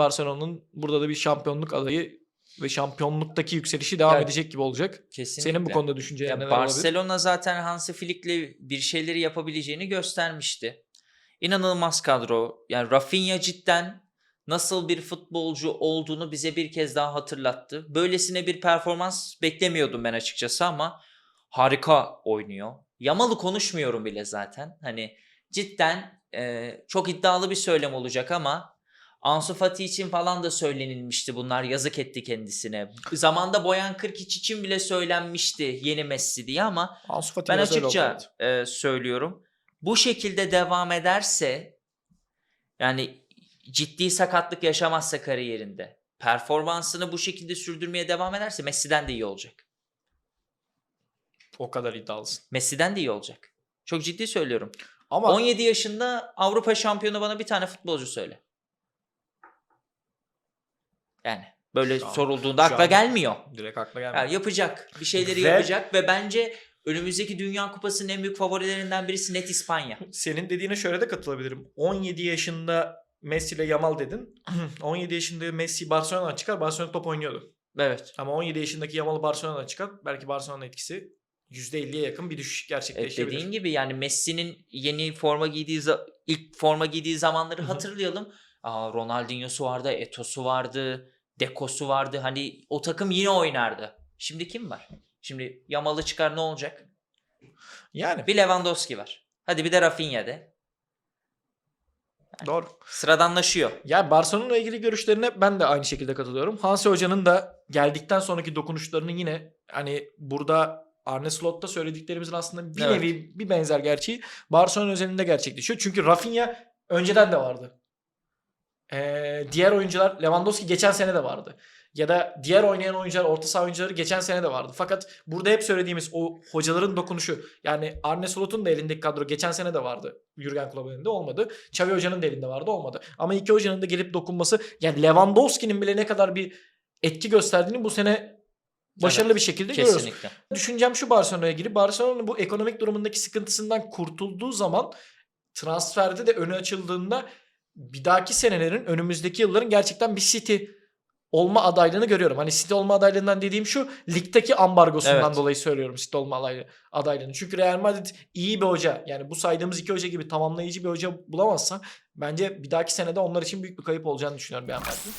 Barcelona'nın burada da bir şampiyonluk adayı ve şampiyonluktaki yükselişi devam Ya, edecek gibi olacak. Kesinlikle. Senin bu konuda düşüncen neler olabilir? Barcelona zaten Hansi Flick'le bir şeyleri yapabileceğini göstermişti. İnanılmaz kadro. Yani Rafinha cidden nasıl bir futbolcu olduğunu bize bir kez daha hatırlattı. Böylesine bir performans beklemiyordum ben açıkçası ama harika oynuyor. Yamalı konuşmuyorum bile zaten. Hani cidden e, çok iddialı bir söylem olacak ama Ansu Fati için falan da söylenilmişti bunlar. Yazık etti kendisine. Zamanda Boyan Kırkiç için bile söylenmişti yeni Messi diye ama Ansu Fati ben açıkça e, söylüyorum. Bu şekilde devam ederse yani ciddi sakatlık yaşamazsa kariyerinde performansını bu şekilde sürdürmeye devam ederse Messi'den de iyi olacak. O kadar iddialısın. Messi'den de iyi olacak. Çok ciddi söylüyorum. Ama 17 yaşında Avrupa şampiyonu bana bir tane futbolcu söyle. Yani böyle Şu an- sorulduğunda akla an- gelmiyor. direkt akla Ya gelmedi. yapacak. Bir şeyleri Ve- yapacak ve bence önümüzdeki Dünya Kupası'nın en büyük favorilerinden birisi net İspanya. Senin dediğine şöyle de katılabilirim. 17 yaşında Messi ile Yamal dedin. 17 yaşında Messi Barcelona'dan çıkar. Barcelona top oynuyordu. Evet. Ama 17 yaşındaki Yamal'ı Barcelona'dan çıkar. Belki Barcelona etkisi %50'ye yakın bir düşüş Evet, gerçekleşebilir. dediğin gibi yani Messi'nin yeni forma giydiği ilk forma giydiği zamanları hatırlayalım. Ronaldinho'su vardı, Eto'su vardı, Deco'su vardı. Hani o takım yine oynardı. Şimdi kim var? Şimdi Yamal'ı çıkar ne olacak? Yani Bir Lewandowski var. Hadi bir de Rafinha de. doğru. Sıradanlaşıyor. Ya Barcelona ile ilgili görüşlerine ben de aynı şekilde katılıyorum. Hansi Hoca'nın da geldikten sonraki dokunuşlarını yine hani burada Arne Slot'ta söylediklerimizin aslında bir Evet. nevi bir benzer gerçeği Barcelona özelinde gerçekleşiyor. Çünkü Rafinha önceden de vardı. Ee, diğer oyuncular Lewandowski geçen sene de vardı. Ya da diğer oynayan oyuncular, orta saha oyuncuları geçen sene de vardı. Fakat burada hep söylediğimiz o hocaların dokunuşu yani Arne Slot'un da elindeki kadro geçen sene de vardı. Jurgen Klopp'un elinde olmadı. Xavi Hoca'nın da elinde vardı olmadı. Ama iki hocanın da gelip dokunması yani Lewandowski'nin bile ne kadar bir etki gösterdiğini bu sene başarılı Evet, bir şekilde görüyoruz. Kesinlikle. Düşüncem şu Barcelona'ya ilgili. Barcelona'nın bu ekonomik durumundaki sıkıntısından kurtulduğu zaman transferde de önü açıldığında bir dahaki senelerin önümüzdeki yılların gerçekten bir City olma adaylığını görüyorum. Hani City olma adaylığından dediğim şu ligdeki ambargosundan Evet. dolayı söylüyorum City olma adaylı- adaylığını. Çünkü Real Madrid iyi bir hoca yani bu saydığımız iki hoca gibi tamamlayıcı bir hoca bulamazsa bence bir dahaki senede onlar için büyük bir kayıp olacağını düşünüyorum Real Madrid'in.